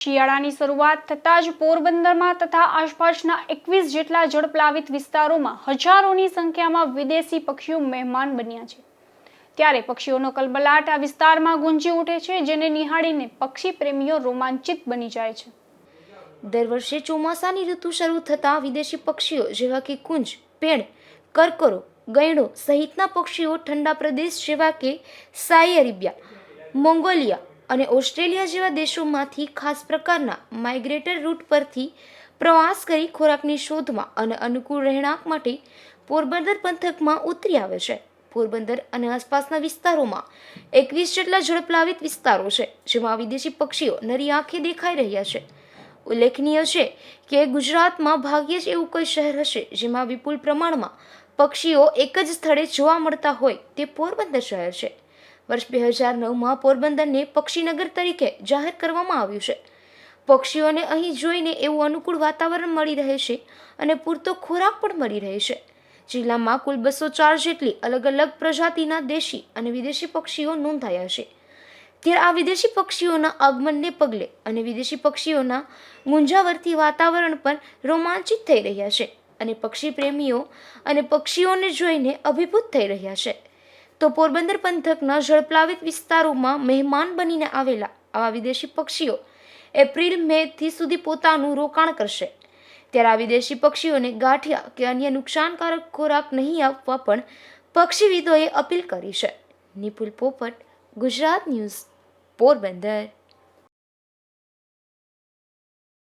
શિયાળાની શરૂઆત થતાં જ પોરબંદરમાં તથા આસપાસના એકવીસ જેટલા જળપ્લાવિત વિસ્તારોમાં હજારોની સંખ્યામાં વિદેશી પક્ષીઓ મહેમાન બન્યા છે. ત્યારે પક્ષીઓનો કલબલાટ આ વિસ્તારમાં ગુંજી ઉઠે છે, જેને નિહાળીને પક્ષી પ્રેમીઓ રોમાંચિત બની જાય છે. દર વર્ષે ચોમાસાની ઋતુ શરૂ થતાં વિદેશી પક્ષીઓ જેવા કે કુંજ, પેણ, કરકરો ગૈણો સહિતના પક્ષીઓ ઠંડા પ્રદેશ જેવા કે સાઈ અરેબિયા, મોંગોલિયા અને ઓસ્ટ્રેલિયા જેવા દેશોમાંથી ખાસ પ્રકારના માઇગ્રેટર રૂટ પરથી પ્રવાસ કરી ખોરાકની શોધમાં અને અનુકૂળ રહેણાંક માટે પોરબંદર પંથકમાં ઉતરી આવે છે. પોરબંદર અને આસપાસના વિસ્તારોમાં એકવીસ જેટલા ઝડપલાવિત વિસ્તારો છે, જેમાં વિદેશી પક્ષીઓ નરી આંખે દેખાઈ રહ્યા છે. ઉલ્લેખનીય છે કે ગુજરાતમાં ભાગ્યે જ એવું કોઈ શહેર હશે, જેમાં વિપુલ પ્રમાણમાં પક્ષીઓ એક જ સ્થળે જોવા મળતા હોય તે પોરબંદર શહેર છે. વર્ષ બે હજાર નવમાં પોરબંદરને પક્ષીનગર તરીકે જાહેર કરવામાં આવ્યું છે. પક્ષીઓને અહીં જોઈને એવું અનુકૂળ વાતાવરણ મળી રહે છે અને પૂરતો ખોરાક પણ મળી રહે છે. જિલ્લામાં કુલ બસો ચાર જેટલી અલગ અલગ પ્રજાતિના દેશી અને વિદેશી પક્ષીઓ નોંધાયા છે. ત્યારે આ વિદેશી પક્ષીઓના આગમનને પગલે અને વિદેશી પક્ષીઓના ગુંજાવરથી વાતાવરણ પણ રોમાંચિત થઈ રહ્યા છે અને પક્ષી પ્રેમીઓ અને પક્ષીઓને જોઈને અભિભૂત થઈ રહ્યા છે. તો પોરબંદર પંથકના જળપ્લાવિત વિસ્તારોમાં મહેમાન બનીને આવેલા આવા વિદેશી પક્ષીઓ એપ્રિલ મેથી સુધી પોતાનું રોકાણ કરશે. ત્યારે આ વિદેશી પક્ષીઓને ગાંઠિયા કે અન્ય નુકસાનકારક ખોરાક નહીં આપવા પણ પક્ષીવિદોએ અપીલ કરી છે. નિપુલ પોપટ, ગુજરાત ન્યૂઝ, પોરબંદર.